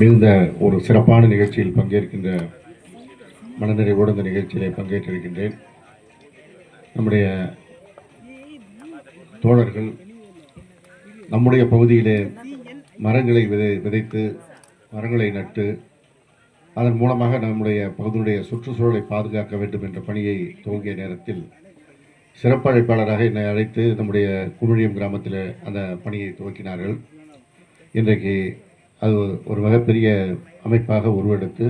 மிகுந்த ஒரு சிறப்பான நிகழ்ச்சியில் பங்கேற்கின்ற மனநிறைவோடு இந்த நிகழ்ச்சியிலே பங்கேற்றிருக்கின்றேன். நம்முடைய தோழர்கள் நம்முடைய பகுதியிலே மரங்களை விதை விதைத்து மரங்களை நட்டு அதன் மூலமாக நம்முடைய பகுதியுடைய சுற்றுச்சூழலை பாதுகாக்க வேண்டும் என்ற பணியை துவங்கிய நேரத்தில் சிறப்பு அழைப்பாளராக என்னை அழைத்து நம்முடைய குமிழியம் கிராமத்தில் அந்த பணியை துவக்கினார்கள். இன்றைக்கு அது ஒரு மிகப்பெரிய அமைப்பாக உருவெடுத்து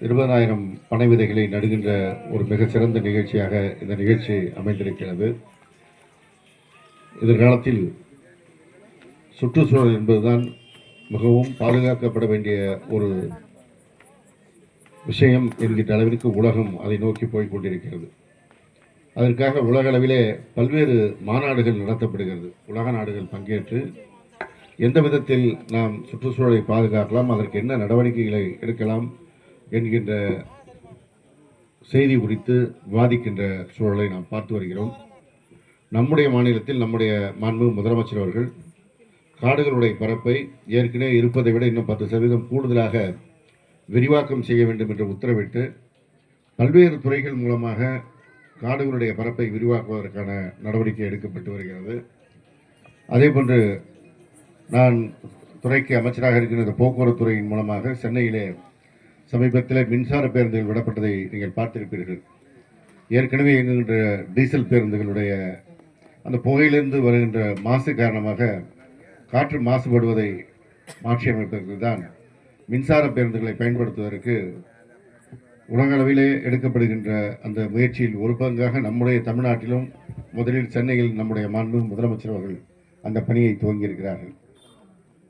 இருபதாயிரம் பனை விதைகளை நடுகின்ற ஒரு மிக சிறந்த நிகழ்ச்சியாக இந்த நிகழ்ச்சி அமைந்திருக்கிறது. எதிர்காலத்தில் சுற்றுச்சூழல் என்பதுதான் மிகவும் பாதுகாக்கப்பட வேண்டிய ஒரு விஷயம் என்கின்ற அளவிற்கு உலகம் அதை நோக்கி போய் கொண்டிருக்கிறது. அதற்காக உலக அளவிலே பல்வேறு மாநாடுகள் நடத்தப்படுகிறது. உலக நாடுகள் பங்கேற்று எந்த விதத்தில் நாம் சுற்றுச்சூழலை பாதுகாக்கலாம் அதற்கு என்ன நடவடிக்கைகளை எடுக்கலாம் என்கின்ற செய்தி குறித்து விவாதிக்கின்ற சூழலை நாம் பார்த்து வருகிறோம். நம்முடைய மாநிலத்தில் நம்முடைய மாண்பு முதலமைச்சர் அவர்கள் காடுகளுடைய பரப்பை ஏற்கனவே இருப்பதை விட இன்னும் பத்து சதவீதம் கூடுதலாக விரிவாக்கம் செய்ய வேண்டும் என்று உத்தரவிட்டு பல்வேறு துறைகள் மூலமாக காடுகளுடைய பரப்பை விரிவாக்குவதற்கான நடவடிக்கை எடுக்கப்பட்டு வருகிறது. அதேபோன்று நான் துறைக்கு அமைச்சராக இருக்கின்ற இந்த போக்குவரத்து துறையின் மூலமாக சென்னையிலே சமீபத்தில் மின்சார பேருந்துகள் விடப்பட்டதை நீங்கள் பார்த்திருப்பீர்கள். ஏற்கனவே இயங்குகின்ற டீசல் பேருந்துகளுடைய அந்த புகையிலிருந்து வருகின்ற மாசு காரணமாக காற்று மாசுபடுவதை மாற்றியமைப்பதற்கு தான் மின்சார பேருந்துகளை பயன்படுத்துவதற்கு உலகளவிலே எடுக்கப்படுகின்ற அந்த முயற்சியில் ஒரு பங்காக நம்முடைய தமிழ்நாட்டிலும் முதலில் சென்னையில் நம்முடைய மாண்பு முதலமைச்சர் அவர்கள் அந்த பணியை துவங்கியிருக்கிறார்கள்.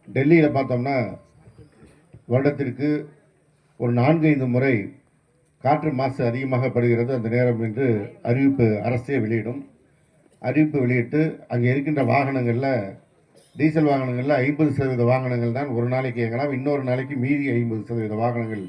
டெல்லியில் பார்த்தோம்னா வருடத்திற்கு ஒரு நான்கு ஐந்து முறை காற்று மாசு அதிகமாக படுகிறது. அந்த நேரம் என்று அறிவிப்பு அரசே வெளியிடும். அறிவிப்பு வெளியிட்டு அங்கே இருக்கின்ற வாகனங்களில் டீசல் வாகனங்களில் ஐம்பது சதவீத வாகனங்கள் தான் ஒரு நாளைக்கு இயங்கலாம். இன்னொரு நாளைக்கு மீதி ஐம்பது சதவீத வாகனங்கள்